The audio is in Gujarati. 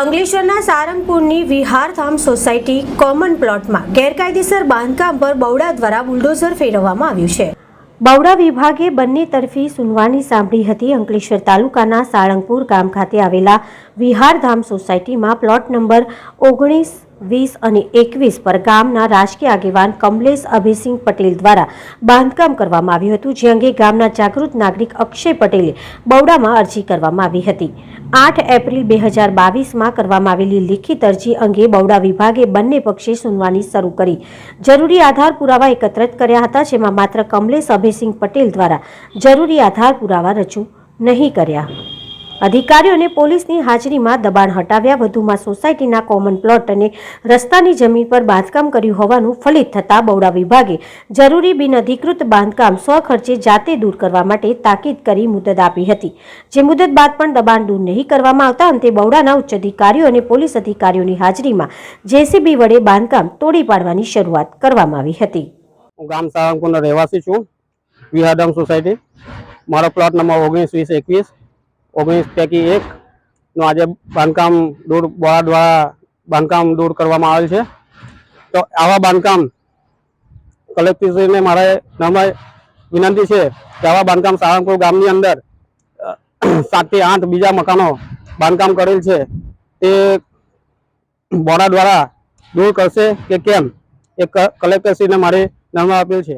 અંકલેશ્વરના સારંગપુરની વિહારધામ સોસાયટી કોમન પ્લોટમાં ગેરકાયદેસર બાંધકામ પર બવડા દ્વારા બુલડોઝર ફેરવવામાં આવ્યું છે. બવડા વિભાગે બંને તરફી સુનવાણી સાંભળી હતી. અંકલેશ્વર તાલુકાના સાળંગપુર ગામ ખાતે આવેલા વિહારધામ સોસાયટીમાં પ્લોટ નંબર ઓગણીસ વીસ અને એકવીસ પર ગામના રાજકીય આગેવાન કમલેશ અભિસિંહ પટેલ દ્વારા બાંધકામ કરવામાં આવ્યું હતું, જે અંગે ગામના જાગૃત નાગરિક અક્ષય પટેલે બવડામાં અરજી કરવામાં આવી હતી. આઠ એપ્રિલ બે હજાર બાવીસમાં કરવામાં આવેલી લિખિત અરજી અંગે બવડા વિભાગે બંને પક્ષે સુનવાની શરૂ કરી. જરૂરી આધાર પુરાવા એકત્રિત કર્યા હતા, જેમાં માત્ર કમલેશ અભિસિંહ પટેલ દ્વારા જરૂરી આધાર પુરાવા રજૂ નહીં કર્યા. અધિકારીઓ અને પોલીસની હાજરીમાં દબાણ હટાવ્યા. વધુમાં સોસાયટીના કોમન પ્લોટ અને રસ્તાની જમીન પર બાંધકામ કર્યું હોવાનું ફલિત થતાં બવડા વિભાગે જરૂરી બિનઅધિકૃત બાંધકામ સ્વખર્ચે જાતે દૂર કરવા માટે તાકીદ કરી મુદત આપી હતી. જે મુદત બાદ પણ દબાણ દૂર નહીં કરવામાં આવતા અંતે બવડાના ઉચ્ચ અધિકારીઓ અને પોલીસ અધિકારીઓની હાજરીમાં જેસીબી વડે બાંધકામ તોડી પાડવાની શરૂઆત કરવામાં આવી હતી. ગામ સારંગપુરનો રહેવાસી છું. વિહાડમ સોસાયટી. મારો પ્લોટ નંબર ઓગણીસ, વીસ, એકવીસ. ઓગણીસ પૈકી એક નું આજે બાંધકામ દૂર બોળા દ્વારા બાંધકામ દૂર કરવામાં આવેલ છે. તો આવા બાંધકામ કલેક્ટરશ્રીને મારે નમ્ર વિનંતી છે કે આવા બાંધકામ સાળંગપુર ગામની અંદર સાતથી આઠ બીજા મકાનો બાંધકામ કરેલ છે. તે બોરા દ્વારા દૂર કરશે કે કેમ એ કલેક્ટરશ્રીને મારે નમ્ર આપેલ છે.